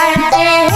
আর যে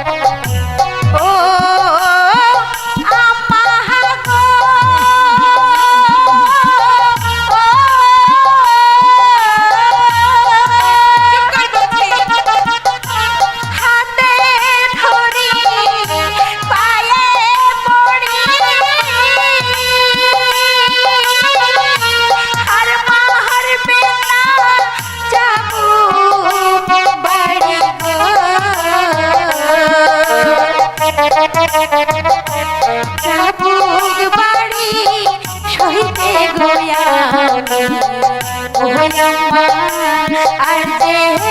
চাপুক বাড়ি সহিতে গোয়া আর যে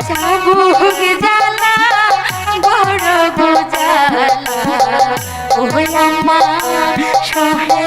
সাবুক জালা বড় গোজালা ও আম্মা সোহে